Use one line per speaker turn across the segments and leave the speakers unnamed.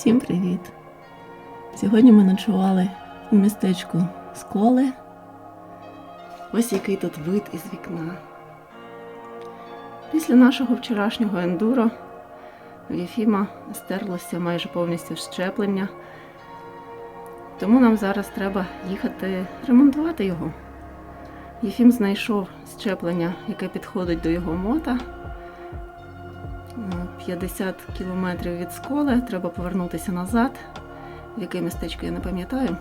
Всім привіт! Сьогодні ми ночували у містечку Сколи. Ось який тут вид із вікна. Після нашого вчорашнього ендуро в Єфіма стерлося майже повністю щеплення. Тому нам зараз треба їхати ремонтувати його. Єфім знайшов щеплення, яке підходить до його мота. Е, 50 кілометрів від сколи, треба повернутися назад. В яке містечко я не пам'ятаю,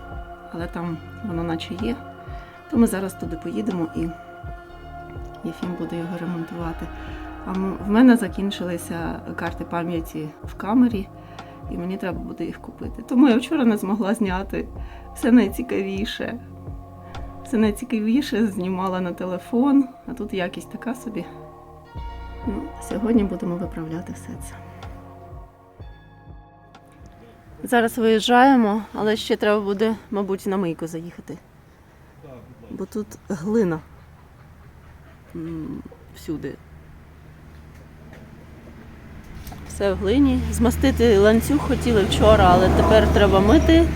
але там воно наче є. То ми зараз туди поїдемо і Єфім буде його ремонтувати. А в мене закінчилися карти пам'яті в камері, і мені треба буде їх купити. Тому я вчора не змогла зняти все найцікавіше. Все найцікавіше знімала на телефон, а тут якість така собі. Ну, сьогодні будемо виправляти все це. Зараз виїжджаємо, але ще треба буде, мабуть, на мийку заїхати. Бо тут глина всюди. Все в глині. Змастити ланцюг хотіли вчора, але тепер треба мити,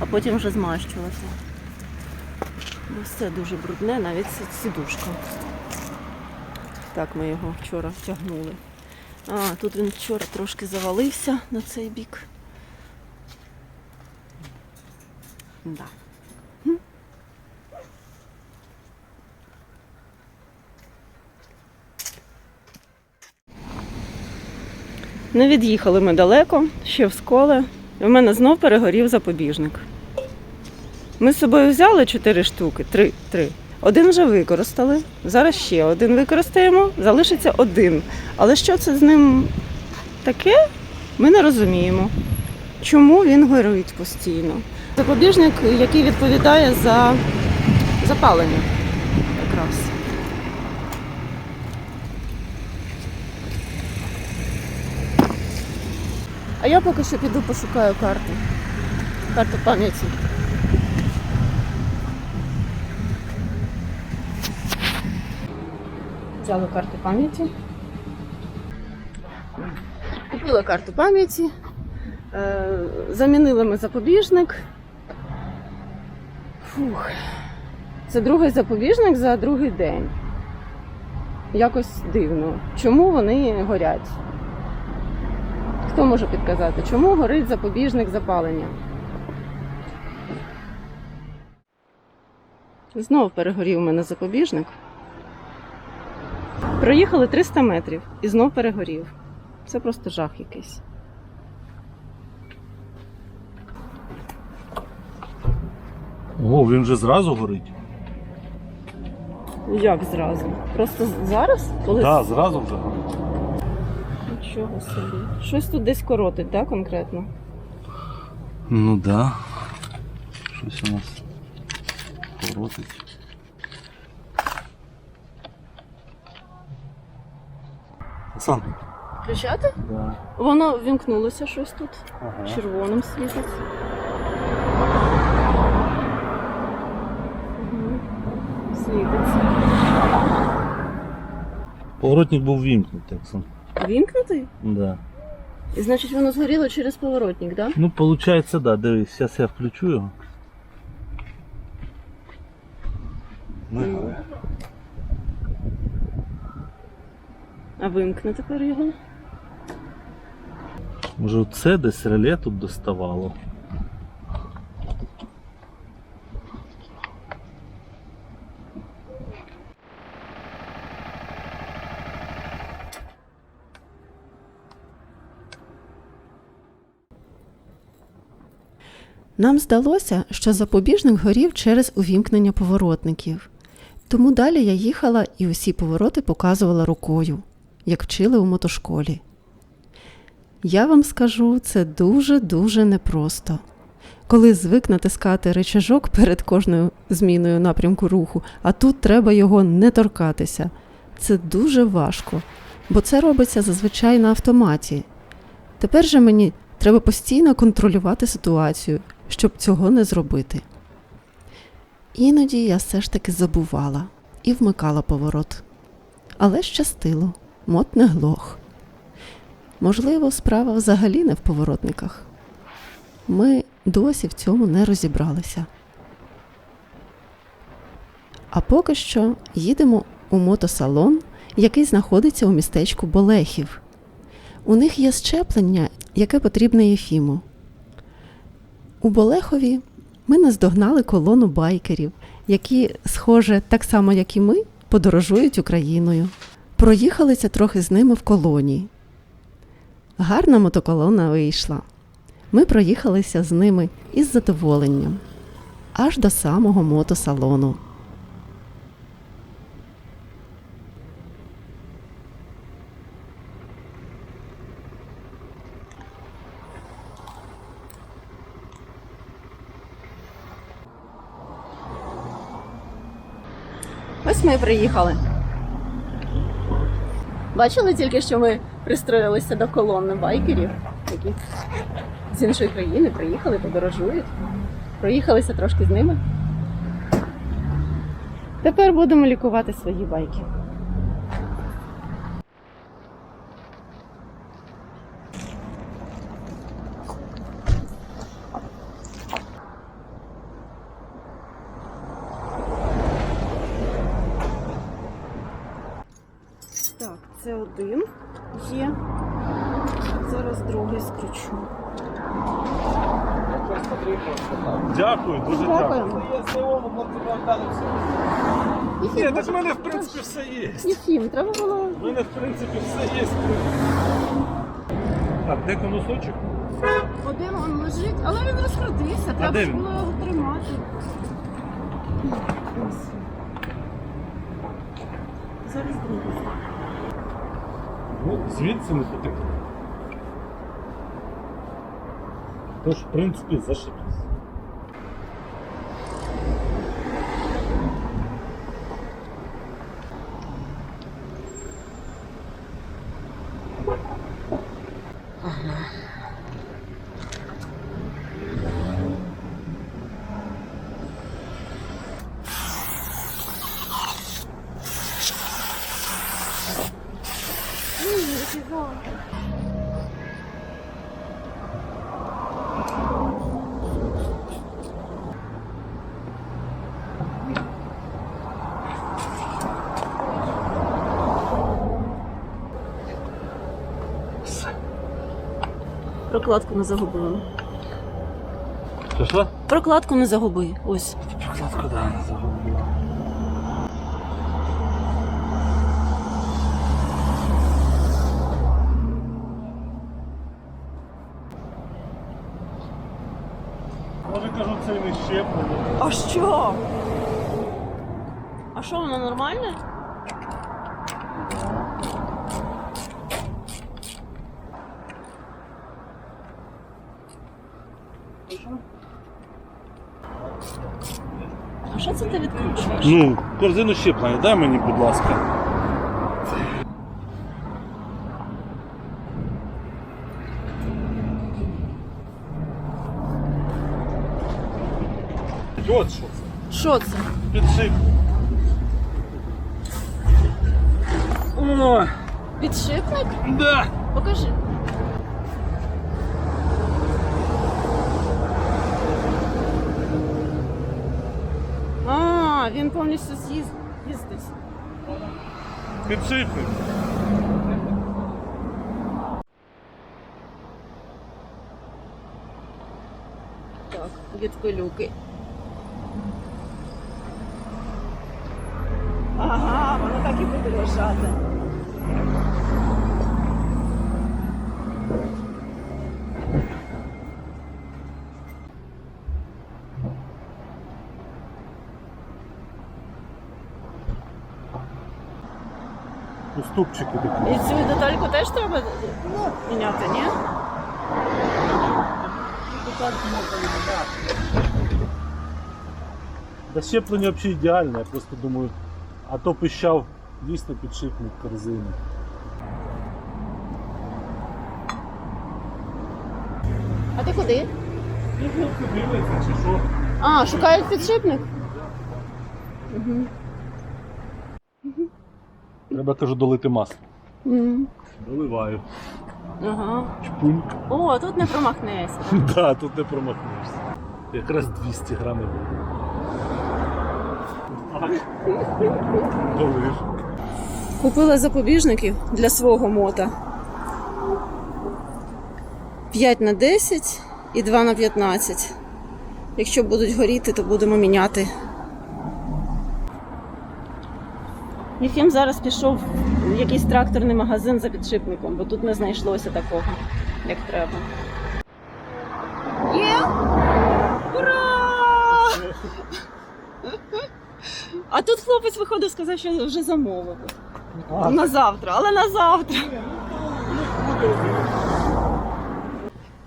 а потім вже змащувати. Бо все дуже брудне, навіть сідушка. Так ми його вчора тягнули. А, тут він вчора трошки завалився на цей бік. Да. Не від'їхали ми далеко, ще в сколе. У мене знов перегорів запобіжник. Ми з собою взяли чотири штуки, три, три. Один вже використали. Зараз ще один використаємо, залишиться один. Але що це з ним таке, ми не розуміємо. Чому він горить постійно? Запобіжник, який відповідає за запалення. Якраз. А я поки що піду пошукаю карту. Карту пам'яті. Взяла карту пам'яті. Купила карту пам'яті. Е, замінили ми запобіжник. Фух. Це другий запобіжник за другий день. Якось дивно. Чому вони горять? Хто може підказати, чому горить запобіжник запалення? Знов перегорів у мене запобіжник. Проїхали 300 метрів і знов перегорів. Це просто жах якийсь.
О, він же зразу горить.
Як зразу? Просто зараз? Коли
Так, зразу вже горить.
Нічого собі. Щось тут десь коротить, так, конкретно?
Ну да. Щось у нас коротить. Оксан.
Включати?
Да.
Воно вімкнулося щось тут.
Ага.
Червоним світить. Світиться.
Поворотник був вімкнутий, Оксан.
Вімкнутий?
Да.
І значить воно згоріло через поворотник, так? Да?
Ну, получается, да. Дивись, зараз я включу його. Не
Ну.
горе.
А вимкне тепер його?
Може це десь реле тут доставало.
Нам здалося, що запобіжник горів через увімкнення поворотників. Тому далі я їхала і усі повороти показувала рукою, як вчили у мотошколі. Я вам скажу, це дуже-дуже непросто. Коли звик натискати речажок перед кожною зміною напрямку руху, а тут треба його не торкатися. Це дуже важко, бо це робиться зазвичай на автоматі. Тепер же мені треба постійно контролювати ситуацію, щоб цього не зробити. Іноді я все ж таки забувала і вмикала поворот. Але щастило, мот не глох. Можливо, справа взагалі не в поворотниках. ми досі в цьому не розібралися. А поки що їдемо у мотосалон, який знаходиться у містечку Болехів. У них є щеплення, яке потрібне Єфіму. У Болехові ми наздогнали колону байкерів, які, схоже, так само як і ми, подорожують Україною. Проїхалися трохи з ними в колонії. Гарна мотоколона вийшла. Ми проїхалися з ними із задоволенням аж до самого мотосалону. Ось ми приїхали. Бачили тільки, що ми пристроїлися до колони байкерів, які з іншої країни приїхали, подорожують. Проїхалися трошки з ними. Тепер будемо лікувати свої байки. Так, це один є. Зараз другий скручу.
Дякую, дуже
Дякуємо.
Ні, так в мене в принципі все є.
Єфім, треба було.
У мене в принципі все є. Так, де конусочок?
Один он лежить, але він розкрутився, треба ж було його тримати. Зараз другий.
Звідси не потекло. Тож, в принципі, зашибись.
Прокладку не загубили.
Що що?
Прокладку не загуби. Ось.
Прокладку, да, не загубила. Може кажу, це не щеплення.
А що? А що воно нормальне? це ти відкручуєш?
Ну, корзину щеплення, дай мені, будь ласка. От що це.
Що це?
Підшип. О,
Підшипник?
да.
Покажи. Він повністю з'їздить.
Підшипник.
Так, від пилюки. Ага, воно так і буде лежати.
Уступчики такі.
І цю детальку теж треба міняти, ні?
Да щеплення взагалі ідеальне, я просто думаю, а то пищав дійсно підшипник корзини.
А ти куди?
Дивляться, чи що.
А, шукають підшипник?
Треба кажу долити масло. Доливаю.
Ага.
Чпуньк.
О, тут не промахнешся.
Да, тут не промахнешся. Якраз 200 грамів. Долиш.
Купила запобіжників для свого мота. 5 на 10 і 2 на 15. Якщо будуть горіти, то будемо міняти. Єфім зараз пішов в якийсь тракторний магазин за підшипником, бо тут не знайшлося такого, як треба. Є! Ура! А тут хлопець виходив, сказав, що вже замовив. На завтра, але на завтра.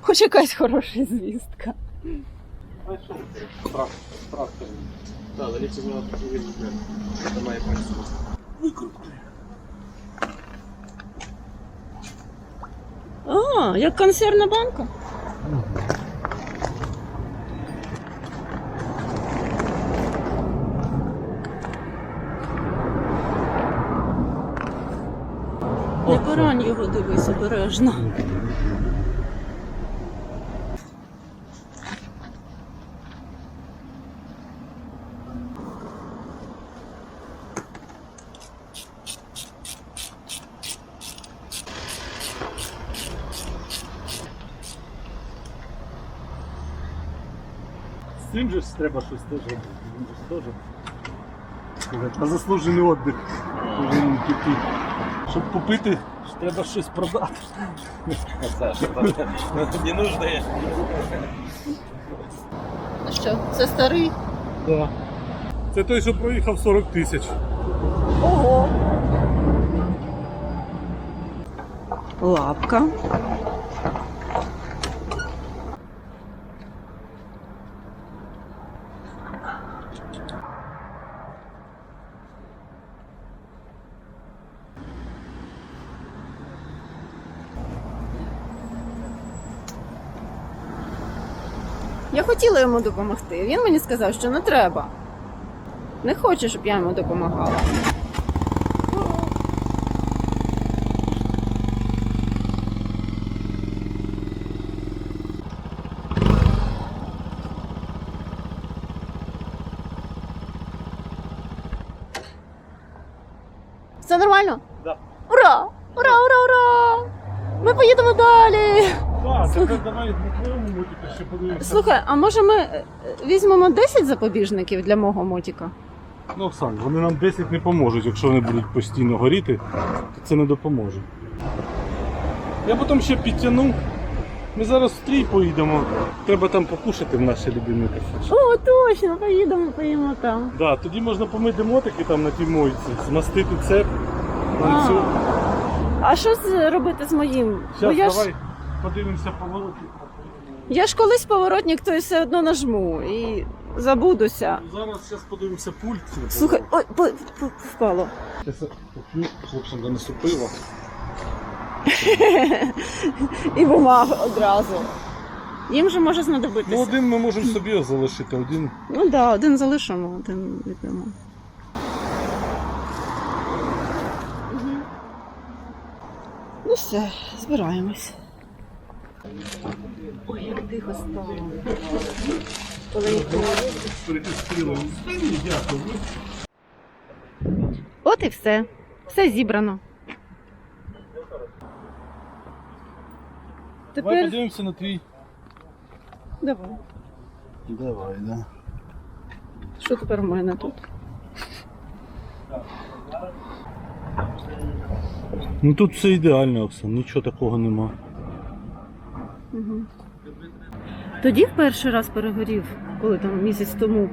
Хоч якась хороша звістка.
трактор.
Так, вона повинні Це має пальці.
Викрутки.
А, як консервна банка. Не порань його дивись обережно.
З же ж треба щось теж робити. Він же ж теж. сказати, На заслужений віддих повинен піти. Щоб купити, ж треба щось продати.
Саша, не нужно.
Що, це старий?
Да. Це той, що проїхав 40 тисяч.
Ого. Лапка. Я хотіла йому допомогти. Він мені сказав, що не треба. Не хоче, щоб я йому допомагала. Все нормально?
Да.
Ура! Ура, ура, ура! Ми поїдемо далі.
Так, тепер давай на твоєму мотику ще подивимося.
Слухай, а може ми е, візьмемо 10 запобіжників для мого мотика?
Ну, Оксан, вони нам 10 не поможуть, якщо вони будуть постійно горіти, то це не допоможе. Я потім ще підтягну. Ми зараз в стрій поїдемо. Треба там покушати в нашій любимій кафешці.
О, точно, поїдемо, поїмо там.
Да, тоді можна помити мотики там на тій мойці, змастити цеп. ланцюг.
А що з- робити з моїм? Бо
Зараз
я ж,
давай подивимося повороти.
Я ж колись поворотник, то й все одно нажму і забудуся.
Зараз зараз подивимося пульт.
Слухай, ой, по- по- впало.
Я це поп'ю, хлопцям донесу пиво.
І бумагу одразу. Їм же може
Ну, один ми можемо собі залишити, один.
Ну так, да, один залишимо, один віддамо. Ну все, збираємось. Ой, як тихо стало. Коли ніхто не. От і все. Все зібрано.
Давай
Тепер
подивимося на твій.
давай.
Давай, да.
Що тепер в мене тут?
Ну тут все ідеально, Оксан, нічого такого нема.
Угу. Тоді в перший раз перегорів, коли там місяць тому,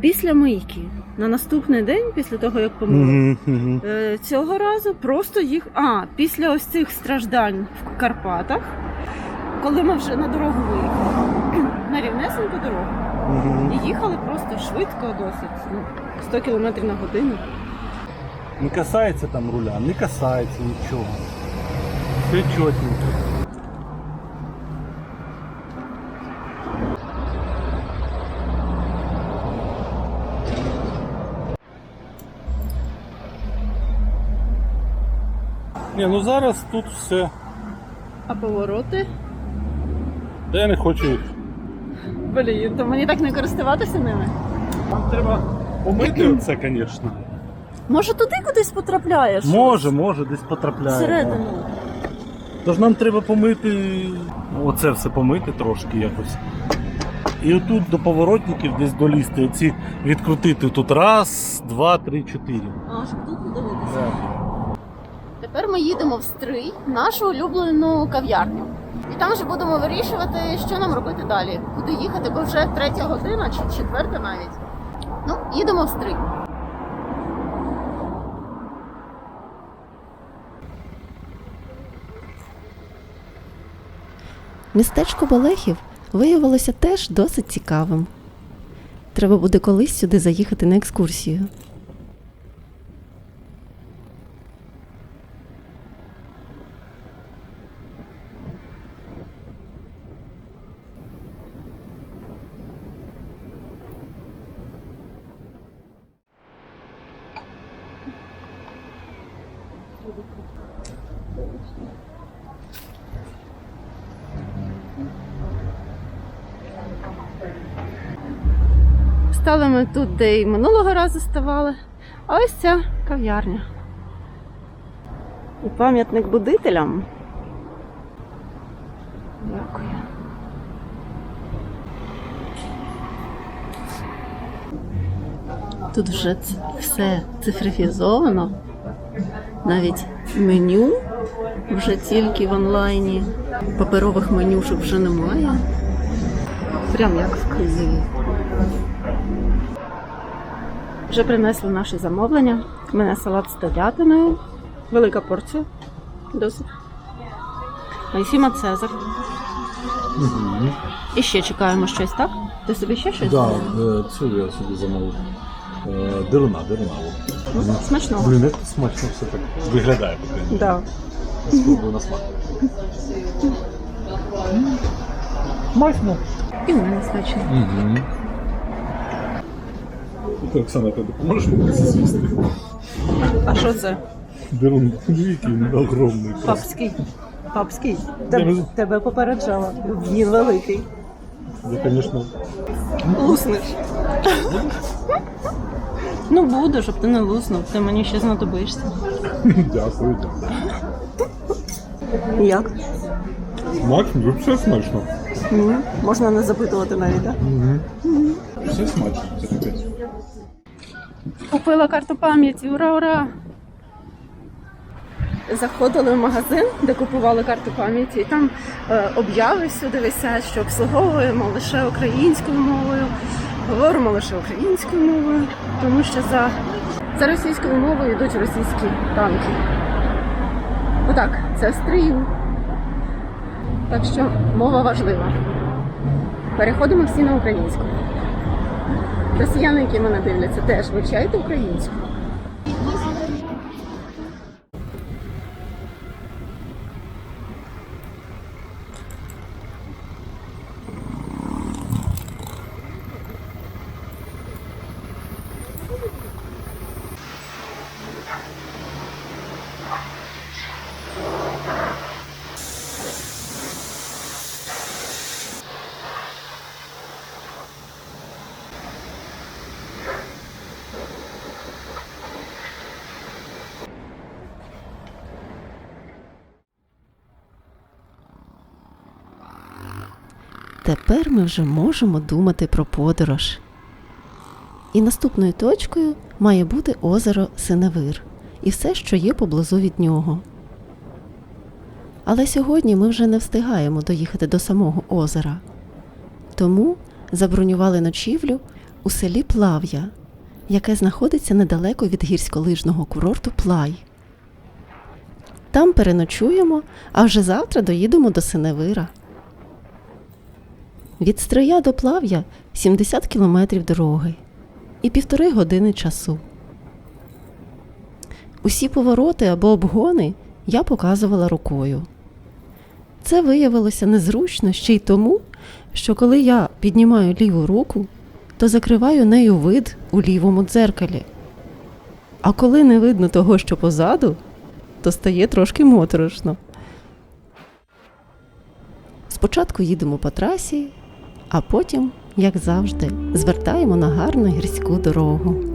після мийки. На наступний день, після того, як помили.
Угу, угу.
Е, Цього разу просто їх. А, після ось цих страждань в Карпатах, коли ми вже на дорогу виїхали, на рівнесеньку дорогу,
угу.
і їхали просто швидко досить. Ну, 100 км на годину.
Не касається там руля, не касається нічого. Все чотненько. Ні, ну зараз тут все
А повороти?
Та я не хочу їх.
Блін, то мені так не користуватися ними.
Нам треба помити це, звісно.
Може туди кудись потрапляєш?
Може, може, десь потрапляє.
Всередину.
Тож нам треба помити. Оце все помити трошки якось. І отут до поворотників десь долізти, оці відкрутити тут раз, два, три, чотири.
А, щоб тут подивитися. Тепер ми їдемо в Стрий, нашу улюблену кав'ярню. І там вже будемо вирішувати, що нам робити далі. Куди їхати, бо вже третя година чи четверта навіть. Ну, їдемо в Стрий. Містечко Балехів виявилося теж досить цікавим. Треба буде колись сюди заїхати на екскурсію. Стали ми тут, де і минулого разу ставали. А ось ця кав'ярня. І пам'ятник будителям. Дякую. Тут вже все цифрифізовано. Навіть меню вже тільки в онлайні. Паперових менюшок вже немає. Прям як в Києві. Вже принесли наше замовлення. У мене салат з телятиною. Велика порція. Досить. Айсіма Цезар. І ще чекаємо щось, так? Ти собі ще щось?
Да, е, цю я собі замовив. Е, Деруна, деруна.
Ну, смачного.
Блін, як смачно все так виглядає поки.
Да.
Спробую на смак. Смачно.
І в мене смачно.
Угу. Ти, Оксана, ти допоможеш мені це з'їсти?
А що це?
Дерун, який він огромний. просто.
Папський. Папський.
Тебе-
тебе попереджала. Він великий.
Я, звісно,
Луснеш. Ну буду, щоб ти не луснув, ти мені ще знадобишся.
дякую.
Як?
Смачно, все смачно.
Можна не запитувати навіть, так?
Все смачно, це капець.
Купила карту пам'яті, ура, ура! Заходили в магазин, де купували карту пам'яті, і там е, обяви всюди висять, що обслуговуємо лише українською мовою, говоримо лише українською мовою, тому що за, за російською мовою йдуть російські танки. Отак, це стрію. Так що мова важлива. Переходимо всі на українську. Росіяни, які мене дивляться, теж вивчайте українську. Тепер ми вже можемо думати про подорож. І наступною точкою має бути озеро Синевир і все, що є поблизу від нього. Але сьогодні ми вже не встигаємо доїхати до самого озера. Тому забронювали ночівлю у селі Плав'я, яке знаходиться недалеко від гірськолижного курорту Плай. Там переночуємо, а вже завтра доїдемо до Синевира. Від Стрия до Плав'я 70 кілометрів дороги і півтори години часу. Усі повороти або обгони я показувала рукою. Це виявилося незручно ще й тому, що коли я піднімаю ліву руку, то закриваю нею вид у лівому дзеркалі. А коли не видно того, що позаду, то стає трошки моторошно.
Спочатку їдемо по трасі, а потім, як завжди, звертаємо на гарну гірську дорогу.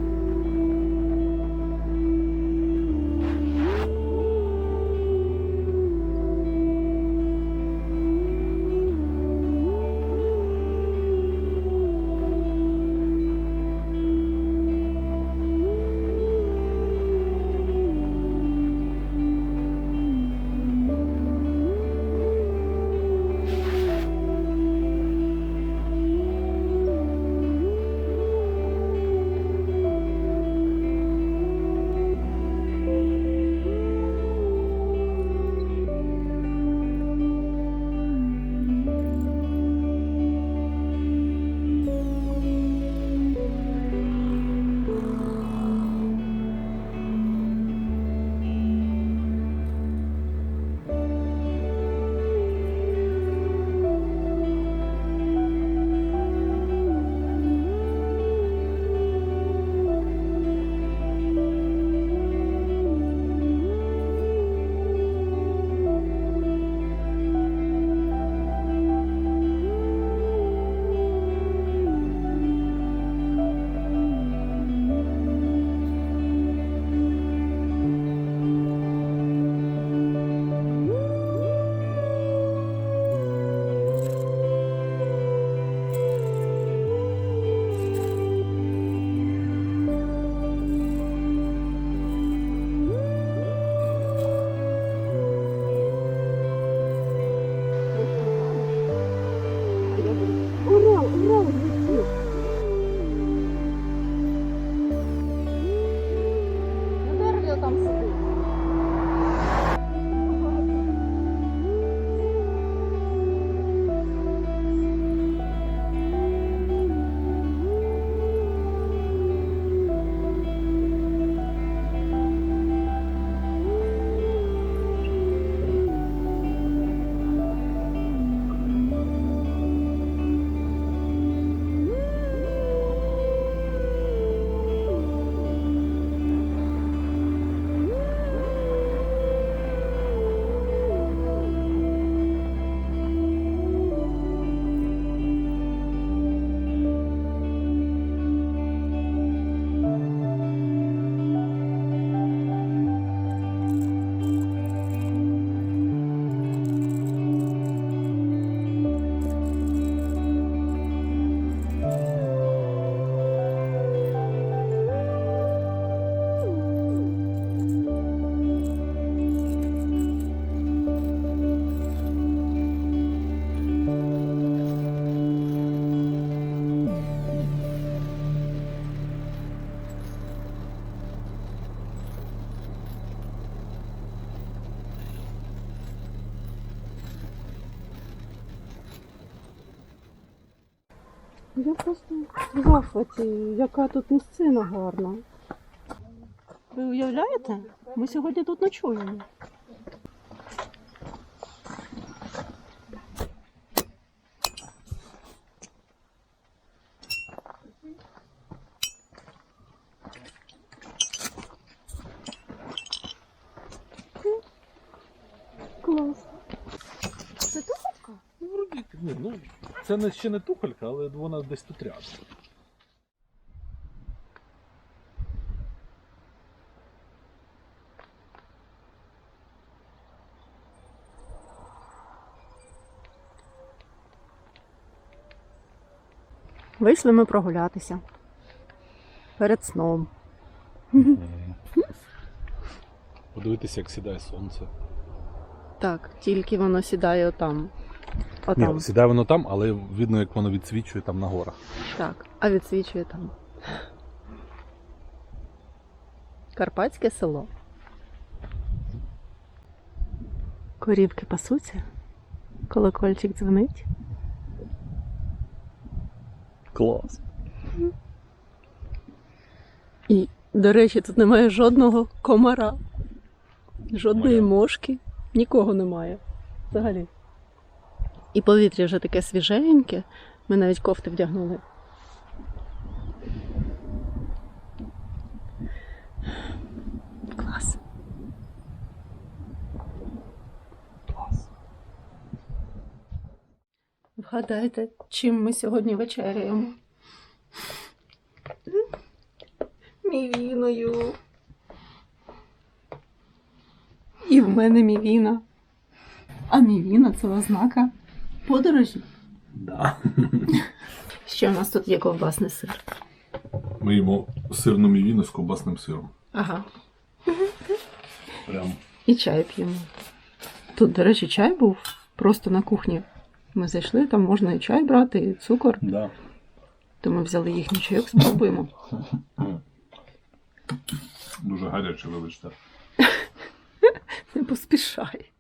Урал, урал, звідси!
Я просто в захваті, яка тут місцина гарна. Ви уявляєте? Ми сьогодні тут ночуємо. Клас. Це тухотка?
Ну, вроді, ні, ну, це не, ще не тухолька, але вона десь тут рядом.
Вийшли ми прогулятися. Перед сном.
Подивитися, як сідає сонце.
Так, тільки воно сідає отам. Отам.
Ні, сідає воно там, але видно, як воно відсвічує там на горах.
Так, а відсвічує там. Карпатське село. Корівки пасуться. Колокольчик дзвонить.
Клас.
І, до речі, тут немає жодного комара, жодної
Моя.
мошки, нікого немає. Взагалі. І повітря вже таке свіженьке. Ми навіть кофти вдягнули. Клас. Клас. Вгадайте, чим ми сьогодні вечеряємо? Мівіною. І в мене мівіна. А мівіна це ознака подорожі.
Да.
Ще у нас тут є ковбасний сир.
Ми їмо сирну мівіну з ковбасним сиром.
Ага.
Прям.
І чай п'ємо. Тут, до речі, чай був просто на кухні. Ми зайшли, там можна і чай брати, і цукор.
Да.
То ми взяли їхній чайок, спробуємо.
Дуже гаряче, вибачте.
Не поспішай.